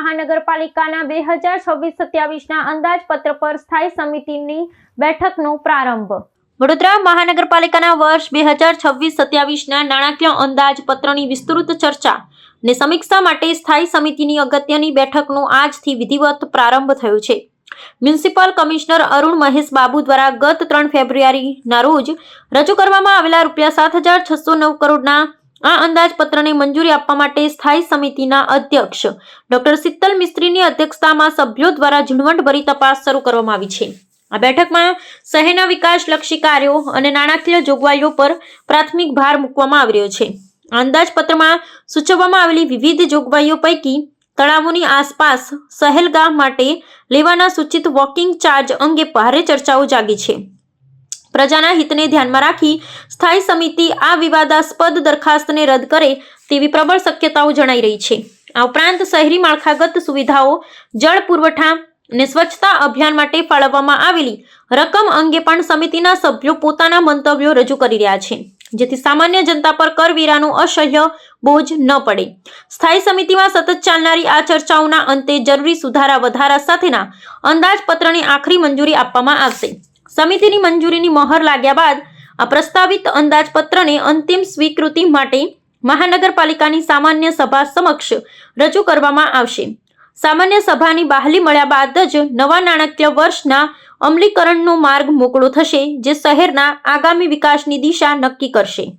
મહાનગરપાલિકાના બે હજાર છવ્વીસ સત્યાવીસના અંદાજપત્ર પર સ્થાયી સમિતિની બેઠકનો પ્રારંભ. વડોદરા મહાનગરપાલિકાના વર્ષ બે હજાર છવ્વીસ સત્યાવીસના નાણાકીય અંદાજપત્રની વિસ્તૃત ચર્ચા ને સમીક્ષા માટે સ્થાયી સમિતિની અગત્યની બેઠકનો આજથી વિધિવત પ્રારંભ થયો છે. મ્યુનિસિપલ કમિશનર અરુણ મહેશ બાબુ દ્વારા ગત ત્રણ ફેબ્રુઆરીના રોજ રજૂ કરવામાં આવેલા રૂપિયા સાત હજાર છસો નવ કરોડના આ અંદાજપત્રને મંજૂરી આપવા માટે સ્થાયી સમિતિના અધ્યક્ષ ડોક્ટર શીતલ મિસ્ત્રીની અધ્યક્ષતામાં સભ્યો દ્વારા ઝીણવટભરી તપાસ શરૂ કરવામાં આવી છે. આ બેઠકમાં શહેરના વિકાસલક્ષી કાર્યો અને નાણાકીય જોગવાઈઓ પર પ્રાથમિક ભાર મૂકવામાં આવી રહ્યો છે. અંદાજપત્રમાં સૂચવવામાં આવેલી વિવિધ જોગવાઈઓ પૈકી તળાવોની આસપાસ સહેલગાહ માટે લેવાના સૂચિત વોકિંગ ચાર્જ અંગે ભારે ચર્ચાઓ જાગી છે. પ્રજાના હિતને ધ્યાનમાં રાખી સ્થાયી સમિતિ આ વિવાદાસ્પદ દરખાસ્તને રદ કરે તેવી પ્રબળ શક્યતાઓ જણાઈ રહી છે. આ ઉપરાંત શહેરી માળખાગત સુવિધાઓ, જળ પુરવઠા અને સ્વચ્છતા અભિયાન માટે ફાળવવામાં આવેલી રકમ અંગે પણ સમિતિના સભ્યો પોતાના મંતવ્યો રજૂ કરી રહ્યા છે. જેથી સામાન્ય જનતા પર કરવેરાનો અસહ્ય બોજ ન પડે. સ્થાયી સમિતિમાં સતત ચાલનારી આ ચર્ચાઓના અંતે જરૂરી સુધારા વધારા સાથેના અંદાજપત્રને આખરી મંજૂરી આપવામાં આવશે. સમિતિની મંજૂરીની મહોર લાગ્યા બાદ આ પ્રસ્તાવિત અંદાજપત્રને અંતિમ સ્વીકૃતિ માટે મહાનગરપાલિકાની સામાન્ય સભા સમક્ષ રજૂ કરવામાં આવશે. સામાન્ય સભાની બહાલી મળ્યા બાદ જ નવા નાણાકીય વર્ષના અમલીકરણનો માર્ગ મોકળો થશે, જે શહેરના આગામી વિકાસની દિશા નક્કી કરશે.